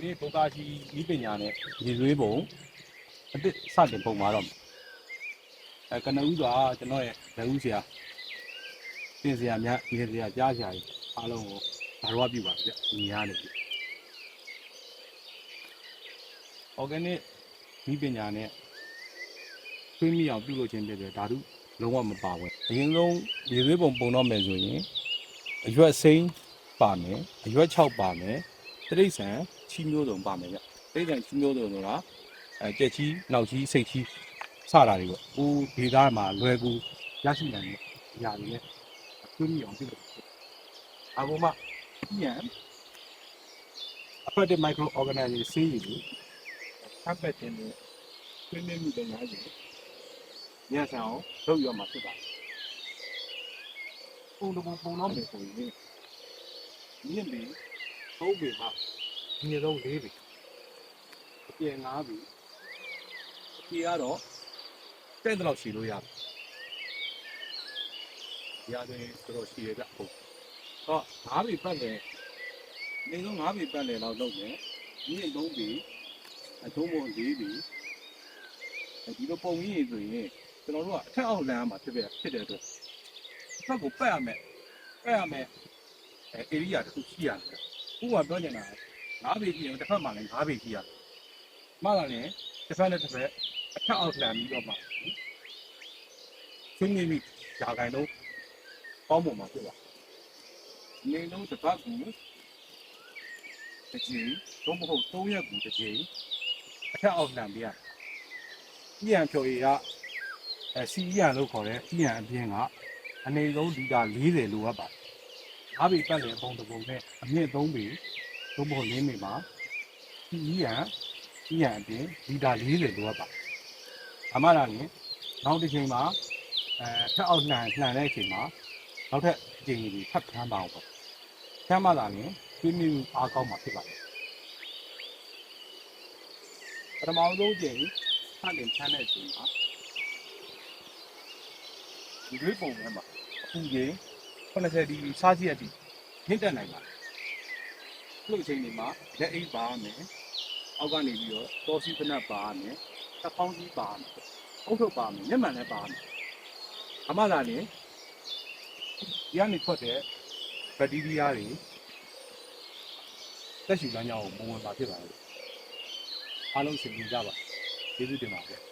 ဒီနေ့ဘုကာရှိဤပညာနဲ့ရေသွေးပုံအစ်စ်စတင်ပုံမှာတော့အဲကနဦးကကျွန်တော်ရဲ့လက်ဦးဆရာပြင်ဆရာများဒီဆရာကြားဆရာကြီးအားလုံးကိုဘာလို့ပြပါလဲညီရနေပြီ organic ဤပညာနဲ့သွေးမိအောင်ပြုလုပ်ခြင်းဖြစ်တဲ့ဓာတုလုံးဝမပါဘူးအရင်ဆုံးရေသွေးပုံပုံတော့မယ်ဆိုရင်အရွက်စိမ်းပါမယ်အရွက်6ပါမယ် တိရစ္ဆာန်ချီမျိုးစုံပါမယ်ဗျတိရစ္ဆာန်ချီမျိုးစုံဆိုတာအဲကြက်ချီနောက်ချီစိတ်ချီစတာတွေပေါ့ဦးဒေသမှာလွယ်ကူရရှိနိုင်တဲ့အရာတွေနဲ့သွေးမြအောင်ပြုလုပ်အဘုမပြန် affected microorganism ဆေးရည်တွေအပ်ပတ်တင်တဲ့သွေးမြမှုတွေများကြီးညဆန်အောင်လုပ်ရမှာဖြစ်ပါတယ်ပုံတပုံပုံတော့မယ်ဆိုရင်မြင့်ပြီ သုံးပြီမှာဒီနေ့တော့၄ပြီအပြင်၅ပြီအပြင်ကတော့တဲ့တော့ရှည်လို့ရတယ်ဒီအရင်တော်တော်ရှည်ရကြဟုတ်တော့၅ပြီပတ်တယ်နေတော့၅ပြီပတ်တယ်တော့လုပ်တယ်ဒီနေ့၃ပြီအထုံးပုံ၄ပြီဒီလိုပုံကြီးဆိုရင်ကျွန်တော်တို့ကအထက်အောက်လမ်းမှာဖြစ်ဖြစ်ဖြစ်တဲ့အတွက်အဖက်ကိုပတ်ရမယ်ပတ်ရမယ်အဲ area တစ်ခုရှိရတယ် ဥပမာပြောနေတာငါးပေကြီးရင်တစ်ဖက်မှာလည်းငါးပေကြီးရမှလာရင်တစ်ဖက်နဲ့တစ်ဖက်အထက်အောက်လှန်ပြီးတော့မှဆွေးနွေးပြီးဂျာကိုင်တော့ပေါင်းပုံမှာဖြစ်ပါနေလုံးတစ်ပတ်ကူတစ်ချိန်သုံးမဟုတ်သုံးရက်ကူတစ်ချိန်အထက်အောက်လှန်ပြီးရပြန်ဖြော်ရည်ကအဲစီရန်လို့ခေါ်တဲ့ပြန်အပြင်ကအနေဆုံးဒီတာ40လိုအပ်ပါတယ် ငါးပေပတ်လည်ပုံတစ်ပုံနဲ့အမြင့်3ပေသုံးဖို့လင်းနေမှာဒီရန်ဒီရန်အပြင်လီတာ40လိုအပ်ပါအမှလာရင်နောက်တစ်ချိန်မှာအဲထက်အောက်လှန်လှန်တဲ့အချိန်မှာနောက်ထပ်အချိန်ကြီးဖတ်ခမ်းပါအောင်ပေါ့ခမ်းမှလာရင်ပြင်းပြင်းအားကောင်းမှာဖြစ်ပါတယ်ပထမဆုံးချိန်ဖတ်တင်ချမ်းတဲ့အချိန်မှာဒီလေးပုံထဲမှာအပူချိန် 80ဒီစားကြည့်ရသည်မြင့်တက်နိုင်ပါတယ်လှုပ်ချိန်တွေမှာလက်အိတ်ပါမယ်အောက်ကနေပြီးတော့တောစီဖနက်ပါမယ်သက်ပေါင်းကြီးပါမယ်အုတ်ထုတ်ပါမယ်မျက်မှန်လည်းပါမယ်အမှလာရင်ဒီကနေထွက်တဲ့ဘက်တီးရီးယားတွေတက်ရှိလမ်းကြောင်းကိုပုံဝင်ပါဖြစ်ပါလေအားလုံးရှင်ပြကြပါကျေးဇူးတင်ပါတယ်